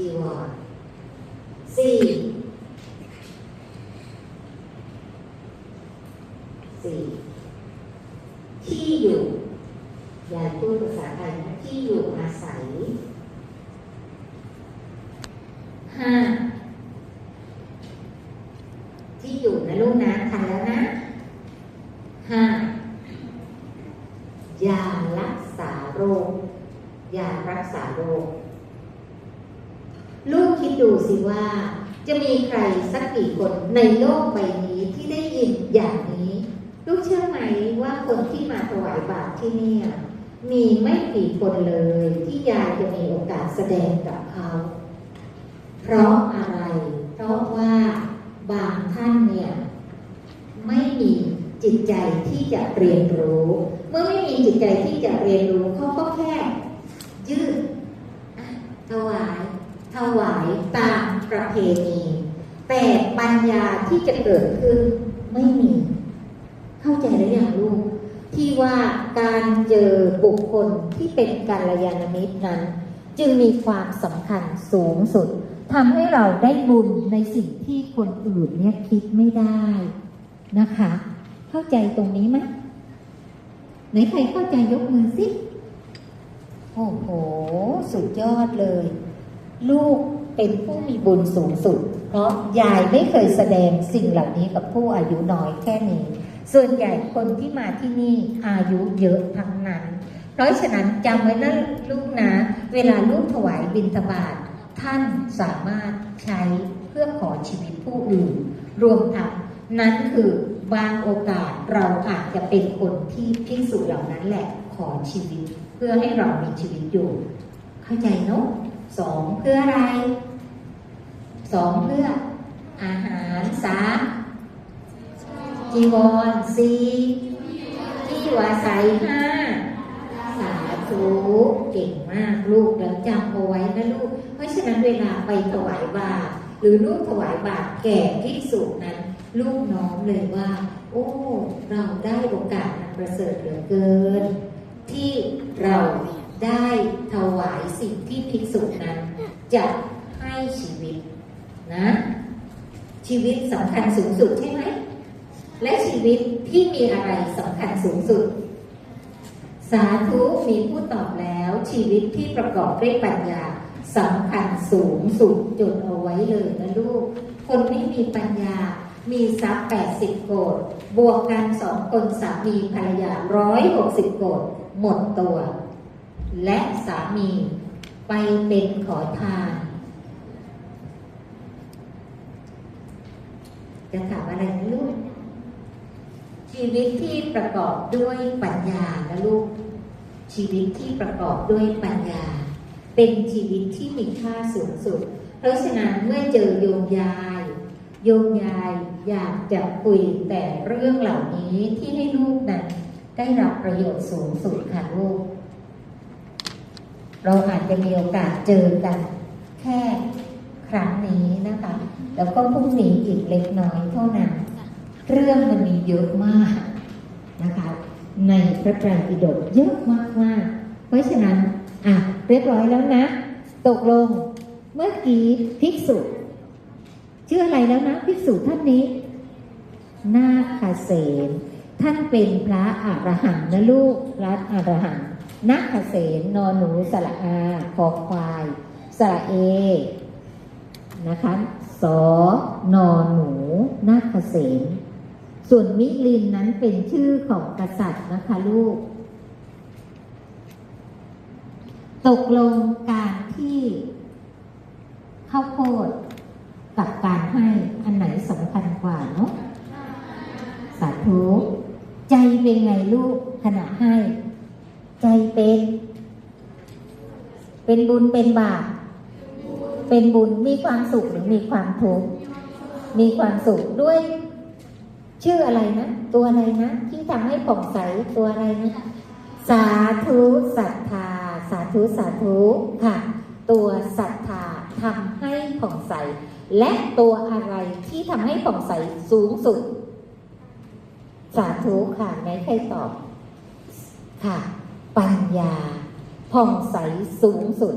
จีวรสี่สี่ที่อยู่อย่าพูดภาษาไทยนะที่อยู่อาศัยห้าที่อยู่นะลูกนะทันแล้วนะห้ายารักษาโรคยารักษาโรค ลูกคิดดูสิว่า จะมีใครสักกี่คนในโลกใบนี้ที่ได้ยินอย่างนี้ ลูกเชื่อไหมว่าคนที่มาถวายบาตรที่นี่มีไม่กี่คนเลยที่ยายจะมีโอกาสแสดงกับเขา เพราะอะไร เพราะว่าบางท่านเนี่ยไม่มีจิตใจที่จะเรียนรู้ เมื่อไม่มีจิตใจที่จะเรียนรู้เขาก็แค่ยืดอะถวาย ถวาย ตามประเพณี แต่ปัญญาที่จะเกิดขึ้นไม่มี เข้าใจหรือยังลูก ที่ว่าการเจอบุคคลที่เป็นกาลยานมิตรนั้น จึงมีความสำคัญสูงสุดทำให้เราได้บุญในสิ่งที่คนอื่นเนี่ยคิดไม่ได้นะคะ เข้าใจตรงนี้ไหมไหนใครเข้าใจยกมือสิโอ้โห สุดยอดเลย ลูก เป็นผู้มีบุญสูงสุด เพราะยายไม่เคยแสดงสิ่งเหล่านี้กับผู้อายุน้อยแค่นี้ ส่วนใหญ่คนที่มาที่นี่อายุเยอะทั้งนั้น เพราะฉะนั้นจำไว้นะลูกนะ เวลาลูกถวายบิณฑบาตท่านสามารถใช้เพื่อขอชีวิตผู้อื่น รวมทั้งนั้นคือบางโอกาสเราอาจจะเป็นคนที่พิสูจน์เหล่านั้นแหละขอชีวิต เพื่อให้เรามีชีวิตอยู่ เข้าใจเนอะ สองเพื่ออะไรสองเพื่ออาหารสามจีวรสี่ที่อยู่อาศัยห้าสาธุเก่งมากลูกแล้วจำเอาไว้นะลูก เพราะฉะนั้นเวลาไปถวายบาตรหรือลูกถวายบาตรแก่ภิกษุนั้น ลูกน้อมเลยว่า โอ้ เราได้โอกาสอันประเสริฐเหลือเกิน ที่เรา ได้ถวายสิ่งที่ภิกษุนั้นจะให้ชีวิตนะ ชีวิตสำคัญสูงสุดใช่ไหม และชีวิตที่มีอะไรสำคัญสูงสุด สาธุมีผู้ตอบแล้วชีวิตที่ประกอบด้วยปัญญาสำคัญสูงสุดจดเอาไว้เลยนะลูก คนไม่มีปัญญามีทรัพย์แปดสิบโกดบวกกันสองคนสามีภรรยาร้อยหกสิบโกดหมดตัว และสามีไปเป็นขอทาน จะถามอะไรลูก ชีวิตที่ประกอบด้วยปัญญานะลูก ชีวิตที่ประกอบด้วยปัญญา เป็นชีวิตที่มีค่าสูงสุด เพราะฉะนั้นเมื่อเจอโยมยาย โยมยายอยากจะคุยแต่เรื่องเหล่านี้ที่ให้ลูกนั้นได้รับประโยชน์สูงสุดค่ะลูก เราอาจจะมีโอกาสเจอกันแค่ครั้งนี้นะคะ แล้วก็พรุ่งนี้อีกเล็กน้อยเท่านั้น เรื่องมันมีเยอะมากนะคะ ในพระไตรปิฎกเยอะมากมากเพราะฉะนั้นอะเรียบร้อยแล้วนะ ตกลงเมื่อกี้ภิกษุชื่ออะไรแล้วนะภิกษุท่านนี้ นาคเสนท่านเป็นพระอรหันต์นะลูกพระอรหันต์ นาคเสนนอนหนูสระอาคอควาย สระเอ นะคะสอนอนหนูนาคเสนส่วนมิลินนั้นเป็นชื่อของกษัตริย์นะคะลูก ตกลงการที่ข้าวโพดกับการให้อันไหนสำคัญกว่าเนาะสาธุใจเป็นไงลูกขณะให้ ใจเป็น เป็นบุญเป็นบาปเป็นบุญมีความสุขหรือมีความทุกข์มีความสุขด้วย ชื่ออะไรนะ ตัวอะไรนะ ที่ทำให้ผ่องใสตัวอะไรนะสาธุศรัทธา สาธุสาธุค่ะ ตัวศรัทธาทำให้ผ่องใส และตัวอะไรที่ทำให้ผ่องใสสูงสุด สาธุค่ะไหนใครตอบ ค่ะ ปัญญาผ่องใสสูงสุด